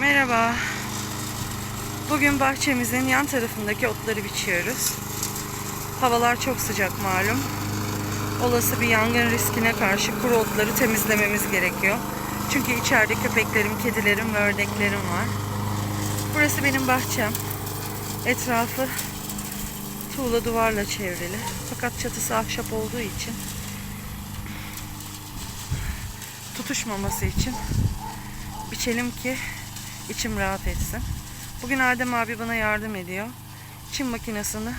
Merhaba. Bugün bahçemizin yan tarafındaki otları biçiyoruz. Havalar çok sıcak malum. Olası bir yangın riskine karşı kuru otları temizlememiz gerekiyor. Çünkü içeride köpeklerim, kedilerim ve ördeklerim var. Burası benim bahçem. Etrafı tuğla duvarla çevrili. Fakat çatısı ahşap olduğu için tutuşmaması için biçelim ki içim rahat etsin. Bugün Adem abi bana yardım ediyor. Çim makinesini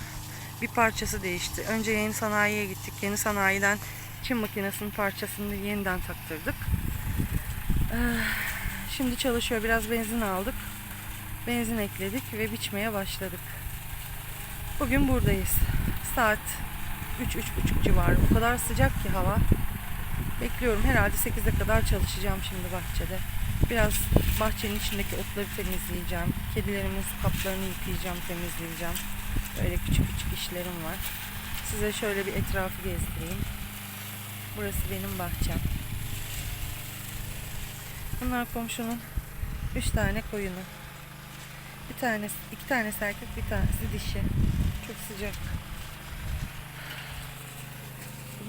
bir parçası değişti. Önce yeni sanayiye gittik. Yeni sanayiden çim makinesinin parçasını yeniden taktırdık. Ee, Şimdi çalışıyor. Biraz benzin aldık. Benzin ekledik ve biçmeye başladık. Bugün buradayız. Saat 3-3.30 civarı. O kadar sıcak ki hava. Bekliyorum. Herhalde 8'e kadar çalışacağım şimdi bahçede. Biraz bahçenin içindeki otları temizleyeceğim. Kedilerimin su kaplarını yıkayacağım, temizleyeceğim. Böyle küçük küçük işlerim var. Size şöyle bir etrafı gezdireyim. Burası benim bahçem. Bunlar komşunun üç tane koyunu. Bir tanesi, iki tanesi erkek, bir tanesi dişi. Çok sıcak.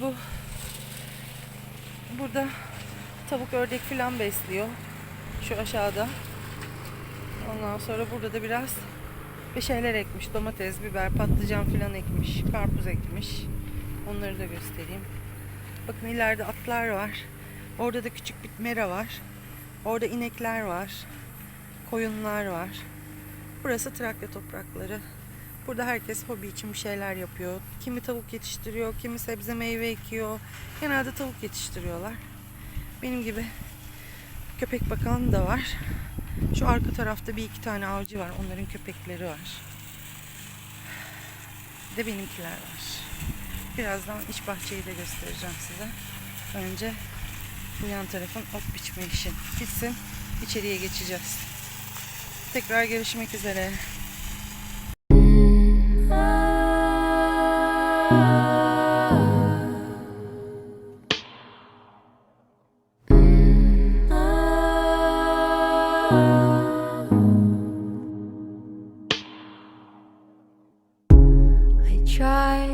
Bu burada tavuk ördek filan besliyor. Şu aşağıda. Ondan sonra burada da biraz bir şeyler ekmiş. Domates, biber, patlıcan filan ekmiş. Karpuz ekmiş. Onları da göstereyim. Bakın ileride atlar var. Orada da küçük bir mera var. Orada inekler var. Koyunlar var. Burası Trakya toprakları. Burada herkes hobi için bir şeyler yapıyor. Kimi tavuk yetiştiriyor, kimi sebze meyve ekiyor. Genelde tavuk yetiştiriyorlar. Benim gibi köpek bakan da var. Şu arka tarafta bir iki tane avcı var. Onların köpekleri var. Bir de benimkiler var. Birazdan iç bahçeyi de göstereceğim size. Önce bu yan tarafın ot biçme işi bitsin. İçeriye geçeceğiz. Tekrar görüşmek üzere.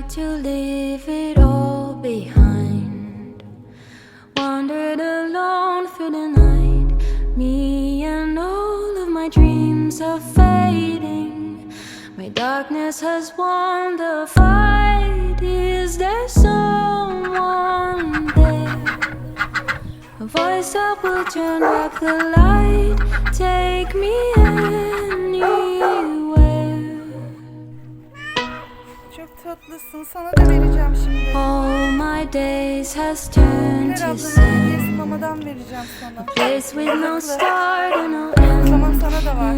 To leave it all behind. Wandered alone through the night. Me and all of my dreams are fading. My darkness has won the fight. Is there someone there? A voice that will turn back the light. Take me anywhere. Çok tatlısın. Sana da vereceğim şimdi. All my days has turned to sand. mamadan vereceğim sana. Place with no start and no end. Tamam sana da var.